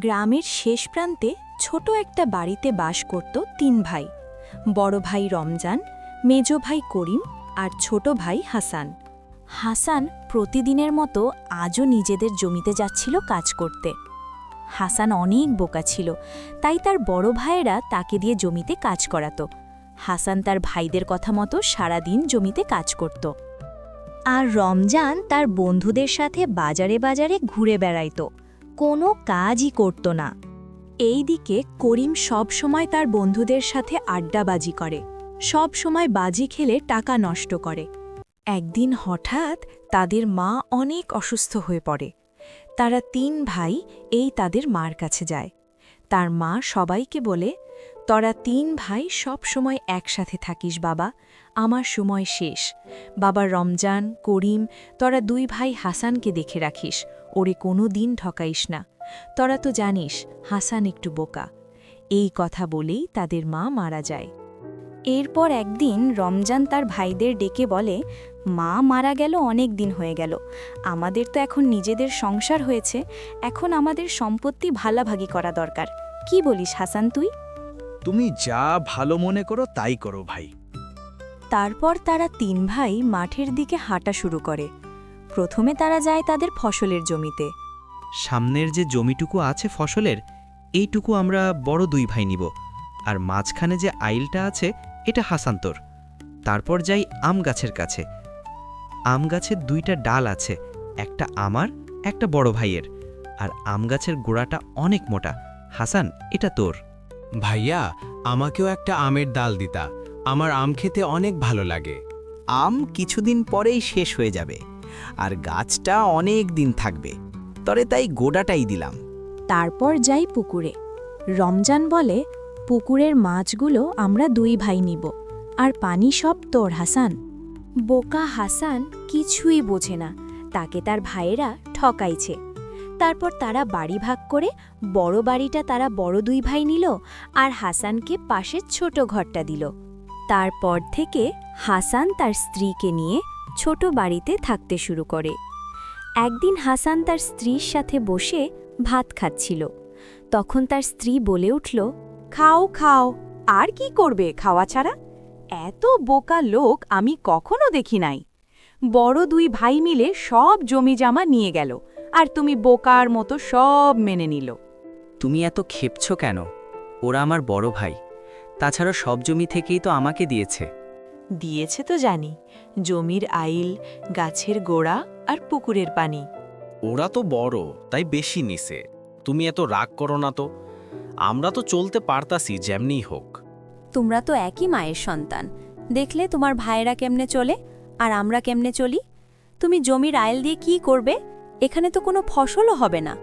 গ্রামের শেষ প্রান্তে ছোট একটা বাড়িতে বাস করত তিন ভাই। বড় ভাই রমজান, মেজ ভাই করিম আর ছোট ভাই হাসান। হাসান প্রতিদিনের মতো আজও নিজেদের জমিতে যাচ্ছিল কাজ করতে। হাসান অনেক বোকা ছিল, তাই তার বড় ভাইয়েরা তাকে দিয়ে জমিতে কাজ করাতো। হাসান তার ভাইদের কথা মতো সারাদিন জমিতে কাজ করত। আর রমজান তার বন্ধুদের সাথে বাজারে বাজারে ঘুরে বেড়াইত। কোনো কাজই করত না। এই দিকে করিম সব সময় তার বন্ধুদের সাথে আড্ডাবাজি করে, সব সময় বাজি খেলে টাকা নষ্ট করে। একদিন হঠাৎ তাদের মা অনেক অসুস্থ হয়ে পড়ে। তারা তিন ভাই এই তাদের মার কাছে যায়। তার মা সবাইকে বলে, তোরা তিন ভাই সব সময় একসাথে থাকিস বাবা, আমার সময় শেষ। বাবা রমজান, করিম, তোরা দুই ভাই হাসানকে দেখে রাখিস। ওরে কোনো দিন ঠকাইস না। তোরা তো জানিস হাসান একটু বোকা। এই কথা বলেই তাদের মা মারা যায়। এরপর একদিন রমজান তার ভাইদের ডেকে বলে মা মারা গেল অনেক দিন হয়ে গেল। আমাদের তো এখন নিজেদের সংসার হয়েছে। এখন আমাদের সম্পত্তি ভালাভাগি করা দরকার। কি বলিস হাসান তুই? তুমি যা ভালো মনে করো তাই করো ভাই। তারপর তারা তিন ভাই মাঠের দিকে হাঁটা শুরু করে। প্রথমে তারা যায় তাদের ফসলের জমিতে। সামনের যে জমিটুকু আছে ফসলের এইটুকু আমরা বড় দুই ভাই নিব আর মাঝখানে যে আইলটা আছে এটা হাসান্তর তারপর যাই আম গাছের কাছে। আম গাছের দুইটা ডাল আছে একটা আমার একটা বড় ভাইয়ের আর আম গাছের গোড়াটা অনেক মোটা। হাসান এটা তোর। ভাইয়া আমাকেও একটা আমের ডাল দিতা। আমার আম খেতে অনেক ভালো লাগে। আম কিছুদিন পরেই শেষ হয়ে যাবে। আর গাছটা অনেক দিন থাকবে। তরে তাই গোডাটাই দিলাম। তারপর যাই পুকুরে। রমজান বলে, পুকুরের মাছগুলো আমরা দুই ভাই নিব, আর পানি সব তোর, হাসান। বোকা হাসান কিছুই বোঝে না, তাকে তার ভাইয়েরা ঠকাইছে। তারপর তারা বাড়ি ভাগ করে বড় বাড়িটা তারা বড় দুই ভাই নিল, আর হাসানকে পাশের ছোট ঘরটা দিল। তারপর থেকে হাসান তার স্ত্রীকে নিয়ে ছোট বাড়িতে থাকতে শুরু করে। একদিন হাসান তার স্ত্রীর সাথে বসে ভাত খাচ্ছিল। তখন তার স্ত্রী বলে উঠল, খাও খাও, আর কি করবে খাওয়া ছাড়া? এত বোকা লোক আমি কখনো দেখি নাই। বড় দুই ভাই মিলে সব জমি জামা নিয়ে গেল, আর তুমি বোকার মতো সব মেনে নিল। তুমি এত খেপছ কেন? ওরা আমার বড় ভাই। তাছাড়া সব জমি থেকেই তো আমাকে দিয়েছে। দিয়েছে তো জানি জমির আইল গাছের গোড়া আর পুকুরের পানি। ওরা তো বড় তাই বেশি নিছে। তুমি এত রাগ করো না তো। আমরা তো চলতে পারতাছি যেমনি হোক। তোমরা তো একই মায়ের সন্তান। দেখলে তোমার ভাইয়েরা কেমনে চলে আর আমরা কেমনে চলি? তুমি জমির আইল দিয়ে কি করবে? এখানে তো কোনো ফসলও হবে না।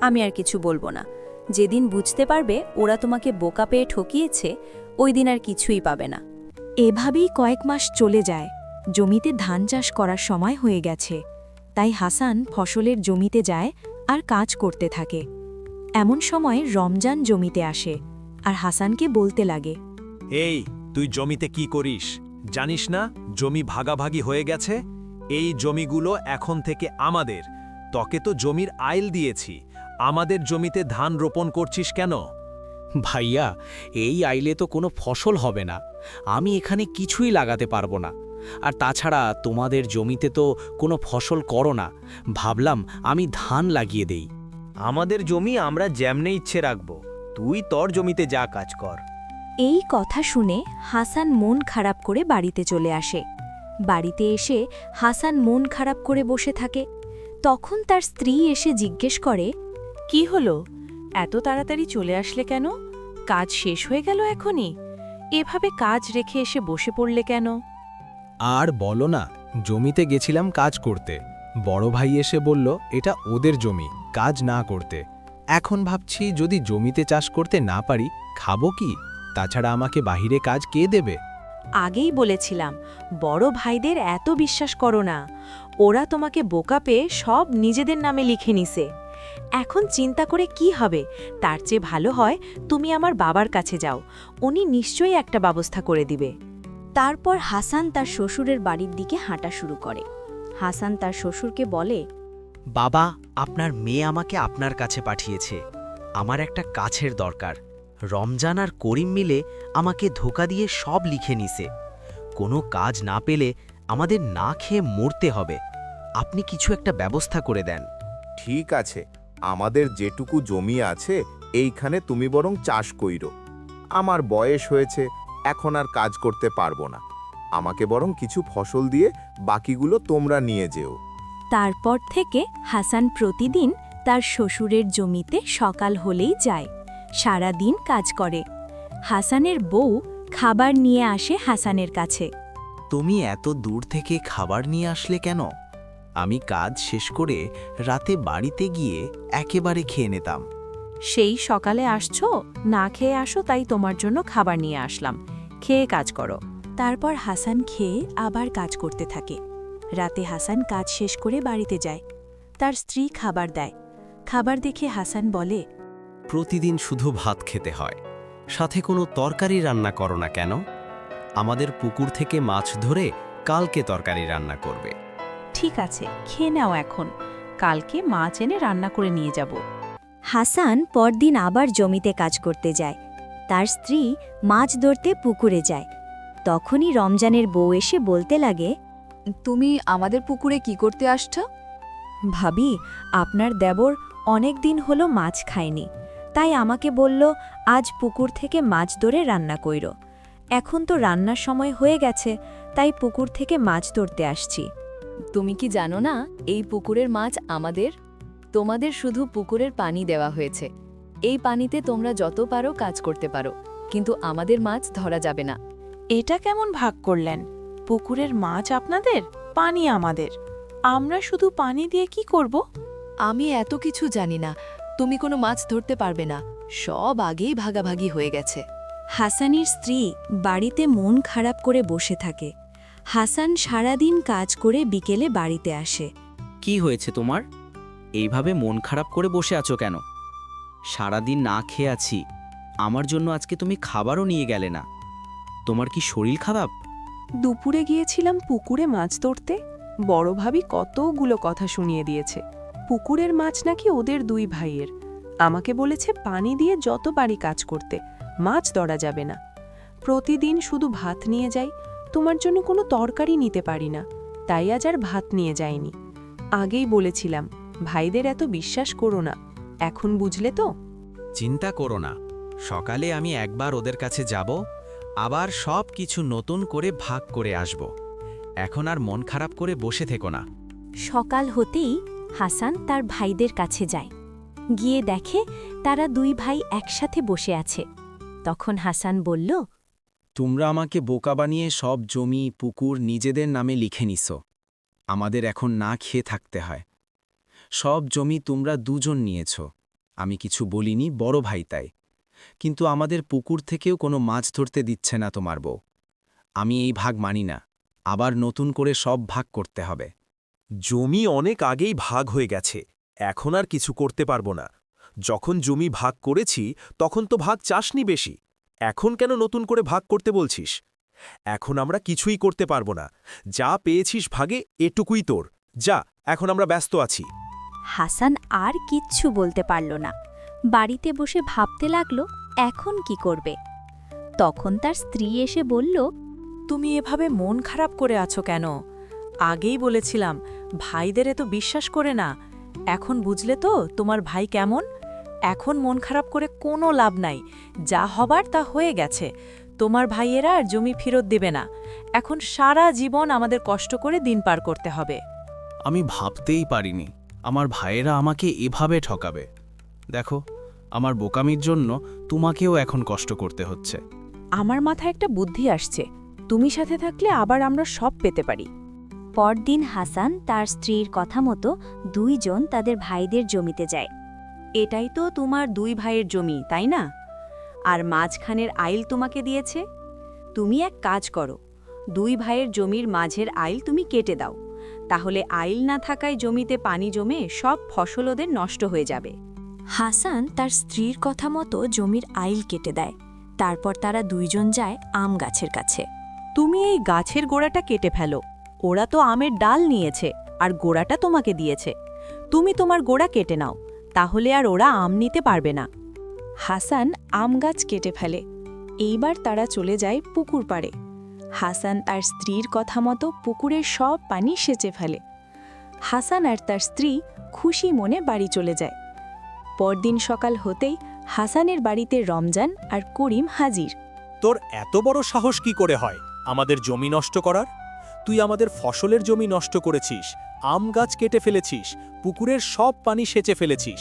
আমি আর কিছু বলব না। যেদিন বুঝতে পারবে ওরা তোমাকে বোকা পেয়ে ঠকিয়েছে ওই দিন আর কিছুই পাবে না। এভাবেই কয়েক মাস চলে যায়। জমিতে ধান চাষ করার সময় হয়ে গেছে। তাই হাসান ফসলের জমিতে যায় আর কাজ করতে থাকে। এমন সময় রমজান জমিতে আসে আর হাসানকে বলতে লাগে, এই, তুই জমিতে কি করিস? জানিস না, জমি ভাগাভাগি হয়ে গেছে? এই জমিগুলো এখন থেকে আমাদের। তোকে তো জমির আইল দিয়েছি। আমাদের জমিতে ধান রোপণ করছিস কেন? ভাইয়া এই আইলে তো কোনো ফসল হবে না। আমি এখানে কিছুই লাগাতে পারব না। আর তাছাড়া তোমাদের জমিতে তো কোনো ফসল করো না। ভাবলাম আমি ধান লাগিয়ে দেই। আমাদের জমি আমরা যেমনে ইচ্ছে রাখব তুই তোর জমিতে যা কাজ কর। এই কথা শুনে হাসান মন খারাপ করে বাড়িতে চলে আসে। বাড়িতে এসে হাসান মন খারাপ করে বসে থাকে। তখন তার স্ত্রী এসে জিজ্ঞেস করে কি হলো? এত তাড়াতাড়ি চলে আসলে কেন? কাজ শেষ হয়ে গেল এখনই। এভাবে কাজ রেখে এসে বসে পড়লে কেন? আর বলো না জমিতে গেছিলাম কাজ করতে। বড় ভাই এসে বলল এটা ওদের জমি কাজ না করতে। এখন ভাবছি যদি জমিতে চাষ করতে না পারি খাব কি? তাছাড়া আমাকে বাহিরে কাজ কে দেবে? আগেই বলেছিলাম বড় ভাইদের এত বিশ্বাস করো না। ওরা তোমাকে বোকা পেয়ে সব নিজেদের নামে লিখে নিছে। এখন চিন্তা করে কি হবে? তার চেয়ে ভালো হয় তুমি আমার বাবার কাছে যাও। উনি নিশ্চয়ই একটা ব্যবস্থা করে দিবে। তারপর হাসান তার শ্বশুরের বাড়ির দিকে হাঁটা শুরু করে। হাসান তার শ্বশুরকে বলে বাবা আপনার মেয়ে আমাকে আপনার কাছে পাঠিয়েছে। আমার একটা কাছের দরকার। রমজান আর করিম মিলে আমাকে ধোকা দিয়ে সব লিখে নিছে। কোনো কাজ না পেলে আমাদের না খেয়ে মরতে হবে। আপনি কিছু একটা ব্যবস্থা করে দেন। ঠিক আছে। আমাদের যেটুকু জমি আছে এইখানে তুমি বরং চাষ কইরো। আমার বয়স হয়েছে এখন আর কাজ করতে পারব না। আমাকে বরং কিছু ফসল দিয়ে বাকিগুলো তোমরা নিয়ে যেও। তারপর থেকে হাসান প্রতিদিন তার শ্বশুরের জমিতে সকাল হলেই যায়। সারা দিন কাজ করে। হাসানের বউ খাবার নিয়ে আসে হাসানের কাছে। তুমি এত দূর থেকে খাবার নিয়ে আসলে কেন? আমি কাজ শেষ করে রাতে বাড়িতে গিয়ে একেবারে খেয়ে নিতাম। সেই সকালে আসছো? না খেয়ে আসো তাই তোমার জন্য খাবার নিয়ে আসলাম। খেয়ে কাজ করো। তারপর হাসান খেয়ে আবার কাজ করতে থাকে। রাতে হাসান কাজ শেষ করে বাড়িতে যায়। তার স্ত্রী খাবার দেয়। খাবার দেখে হাসান বলে প্রতিদিন শুধু ভাত খেতে হয়। সাথে কোনো তরকারি রান্না করো না কেন? আমাদের পুকুর থেকে মাছ ধরে কালকে তরকারি রান্না করবে। ঠিক আছে খেয়ে নাও এখন। কালকে মাছ এনে রান্না করে নিয়ে যাব। হাসান পরদিন আবার জমিতে কাজ করতে যায়। তার স্ত্রী মাছ ধরতে পুকুরে যায়। তখনই রমজানের বউ এসে বলতে লাগে তুমি আমাদের পুকুরে কি করতে আসছ? ভাবি আপনার দেবর অনেক দিন হলো মাছ খায়নি। তাই আমাকে বলল আজ পুকুর থেকে মাছ ধরে রান্না কইর। এখন তো রান্নার সময় হয়ে গেছে তাই পুকুর থেকে মাছ ধরতে আসছি। তুমি কি জানো না এই পুকুরের মাছ আমাদের? তোমাদের শুধু পুকুরের পানি দেওয়া হয়েছে। এই পানিতে তোমরা যত পারো কাজ করতে পারো কিন্তু আমাদের মাছ ধরা যাবে না। এটা কেমন ভাগ করলেন? পুকুরের মাছ আপনাদের পানি আমাদের। আমরা শুধু পানি দিয়ে কি করব? আমি এত কিছু জানি না তুমি কোনো মাছ ধরতে পারবে না সব আগেই ভাগাভাগি হয়ে গেছে। হাসানের স্ত্রী বাড়িতে মন খারাপ করে বসে থাকে। হাসান সারাদিন কাজ করে বিকেলে বাড়িতে আসে। কি হয়েছে তোমার? এইভাবে মন খারাপ করে বসে আছো কেন? সারাদিন না খেয়ে আছি। আমার জন্য আজকে তুমি খাবারও নিয়ে গেলে না। তোমার কি শরীর খারাপ? দুপুরে গিয়েছিলাম পুকুরে মাছ ধরতে। বড় ভাবি কতগুলো কথা শুনিয়ে দিয়েছে। পুকুরের মাছ নাকি ওদের দুই ভাইয়ের। আমাকে বলেছে পানি দিয়ে যত বাড়ি কাজ করতে মাছ ধরা যাবে না। প্রতিদিন শুধু ভাত নিয়ে যাই তোমার জন্য কোনো তরকারি নিতে পারি না তাই আজ আর ভাত নিয়ে যাইনি। আগেই বলেছিলাম ভাইদের এত বিশ্বাস করো না এখন বুঝলে তো? চিন্তা করো না সকালে আমি একবার ওদের কাছে যাব আবার সব কিছু নতুন করে ভাগ করে আসব। এখন আর মন খারাপ করে বসে থেকো না। সকাল হতেই হাসান তার ভাইদের কাছে যায়। গিয়ে দেখে তারা দুই ভাই একসাথে বসে আছে। তখন হাসান বলল তোমরা আমাকে বোকা বানিয়ে সব জমি, পুকুর নিজেদের নামে লিখে নিস আমাদের এখন না খেয়ে থাকতে হয়। সব জমি তোমরা দুজন নিয়েছ। আমি কিছু বলিনি, বড় ভাই তাই। কিন্তু আমাদের পুকুর থেকেও কোনো মাছ ধরতে দিচ্ছে না তোমার বউ। আমি এই ভাগ মানি না। আবার নতুন করে সব ভাগ করতে হবে। জমি অনেক আগেই ভাগ হয়ে গেছে। এখন আর কিছু করতে পারব না। যখন জমি ভাগ করেছি, তখন তো ভাগ চাষনি বেশি। এখন কেন নতুন করে ভাগ করতে বলছিস? এখন আমরা কিছুই করতে পারব না। যা পেয়েছিস ভাগে এটুকুই তোর। যা এখন আমরা ব্যস্ত আছি। হাসান আর কিচ্ছু বলতে পারল না। বাড়িতে বসে ভাবতে লাগল এখন কি করবে? তখন তার স্ত্রী এসে বলল তুমি এভাবে মন খারাপ করে আছো কেন? আগেই বলেছিলাম ভাইদের এত বিশ্বাস করে না। এখন বুঝলে তো তোমার ভাই কেমন? এখন মন খারাপ করে কোনো লাভ নাই। যা হবার তা হয়ে গেছে। তোমার ভাইয়েরা আর জমি ফেরত দেবে না। এখন সারা জীবন আমাদের কষ্ট করে দিন পার করতে হবে। আমি ভাবতেই পারিনি। আমার ভাইয়েরা আমাকে এভাবে ঠকাবে। দেখো আমার বোকামির জন্য তোমাকেও এখন কষ্ট করতে হচ্ছে। আমার মাথায় একটা বুদ্ধি আসছে। তুমি সাথে থাকলে আবার আমরা সব পেতে পারি। পরদিন হাসান তার স্ত্রীর কথা মতো দুইজন তাদের ভাইদের জমিতে যায়। এটাই তো তোমার দুই ভাইয়ের জমি, তাই না? আর মাঝখানের আইল তোমাকে দিয়েছে? তুমি এক কাজ করো, দুই ভাইয়ের জমির মাঝের আইল তুমি কেটে দাও। তাহলে আইল না থাকায় জমিতে পানি জমে সব ফসল ওদের নষ্ট হয়ে যাবে। হাসান তার স্ত্রীর কথা মতো জমির আইল কেটে দেয়। তারপর তারা দুইজন যায় আম গাছের কাছে। তুমি এই গাছের গোড়াটা কেটে ফেলো। ওরা তো আমের ডাল নিয়েছে, আর গোড়াটা তোমাকে দিয়েছে। তুমি তোমার গোড়া কেটে নাও। তাহলে আর ওরা আম নিতে পারবে না। হাসান আম গাছ কেটে ফেলে। এইবার তারা চলে যায় পুকুর পাড়ে। হাসান তার স্ত্রীর কথা মতো পুকুরের সব পানি সেচে ফেলে। হাসান আর তার স্ত্রী খুশি মনে বাড়ি চলে যায়। পরদিন সকাল হতেই হাসানের বাড়িতে রমজান আর করিম হাজির। তোর এত বড় সাহস কি করে হয় আমাদের জমি নষ্ট করার? তুই আমাদের ফসলের জমি নষ্ট করেছিস আম গাছ কেটে ফেলেছিস পুকুরের সব পানি সেচে ফেলেছিস।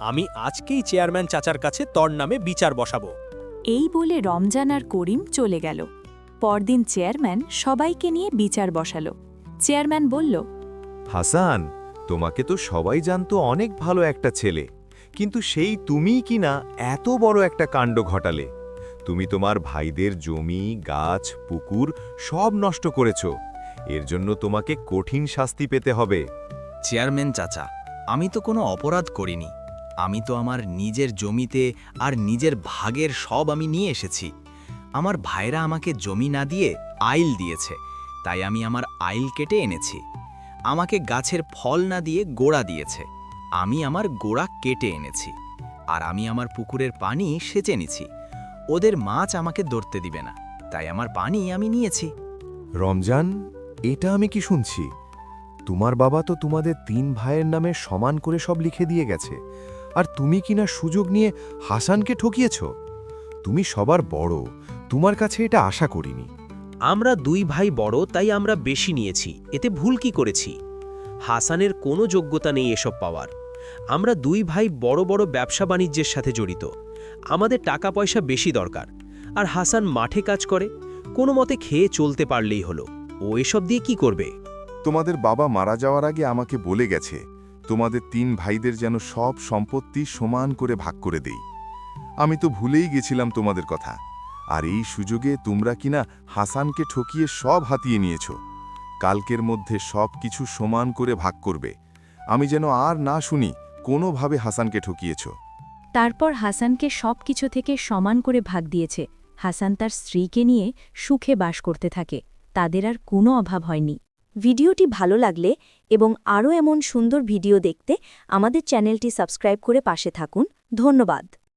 আমি আজকেই চেয়ারম্যান চাচার কাছে তর নামে বিচার বসাবো। এই বলে রমজান আর করিম চলে গেল। পরদিন চেয়ারম্যান সবাইকে নিয়ে বিচার বসালো। চেয়ারম্যান বলল হাসান তোমাকে তো সবাই জানতো অনেক ভালো একটা ছেলে। কিন্তু সেই তুমিই কিনা এত বড় একটা কাণ্ড ঘটালে? তুমি তোমার ভাইদের জমি গাছ পুকুর সব নষ্ট করেছ। এর জন্য তোমাকে কঠিন শাস্তি পেতে হবে। চেয়ারম্যান চাচা আমি তো কোনো অপরাধ করিনি। আমি তো আমার নিজের জমিতে আর নিজের ভাগের সব আমি নিয়ে এসেছি। আমার ভাইরা আমাকে জমি না দিয়ে আইল দিয়েছে তাই আমি আমার আইল কেটে এনেছি। আমাকে গাছের ফল না দিয়ে গোড়া দিয়েছে আমি আমার গোড়া কেটে এনেছি। আর আমি আমার পুকুরের পানি সেচে নিছি ওদের মাছ আমাকে ধরতে দিবে না তাই আমার পানি আমি নিয়েছি। রমজান এটা আমি কি শুনছি? তোমার বাবা তো তোমাদের তিন ভাইয়ের নামে সমান করে সব লিখে দিয়ে গেছে। আর তুমি কিনা সুযোগ নিয়ে হাসানকে ঠকিয়েছ? তুমি সবার বড়, তোমার কাছে এটা আশা করিনি। আমরা দুই ভাই বড়, তাই আমরা বেশি নিয়েছি। এতে ভুল কি করেছি? হাসানের কোনো যোগ্যতা নেই এসব পাওয়ার। আমরা দুই ভাই বড় বড় ব্যবসা বাণিজ্যের সাথে জড়িত। আমাদের টাকা পয়সা বেশি দরকার। আর হাসান মাঠে কাজ করে, কোনো মতে খেয়ে চলতে পারলেই হলো। ও এসব দিয়ে কি করবে? তোমাদের বাবা মারা যাওয়ার আগে আমাকে বলে গেছে তোমাদের তিন ভাইদের যেন সব সম্পত্তি সমান করে ভাগ করে দেই। আমি তো ভুলেই গেছিলাম তোমাদের কথা। আর এই সুযোগে তোমরা কিনা হাসানকে ঠকিয়ে সব হাতিয়ে নিয়েছ। কালকের মধ্যে সব কিছু সমান করে ভাগ করবে। আমি যেন আর না শুনি কোনোভাবে হাসানকে ঠকিয়েছ। তারপর হাসানকে সব কিছু থেকে সমান করে ভাগ দিয়েছে। হাসান তার স্ত্রীকে নিয়ে সুখে বাস করতে থাকে। তাদের আর কোনো অভাব হয়নি। ভিডিওটি ভালো লাগলে এবং আরও এমন সুন্দর ভিডিও দেখতে আমাদের চ্যানেলটি সাবস্ক্রাইব করে পাশে থাকুন। ধন্যবাদ।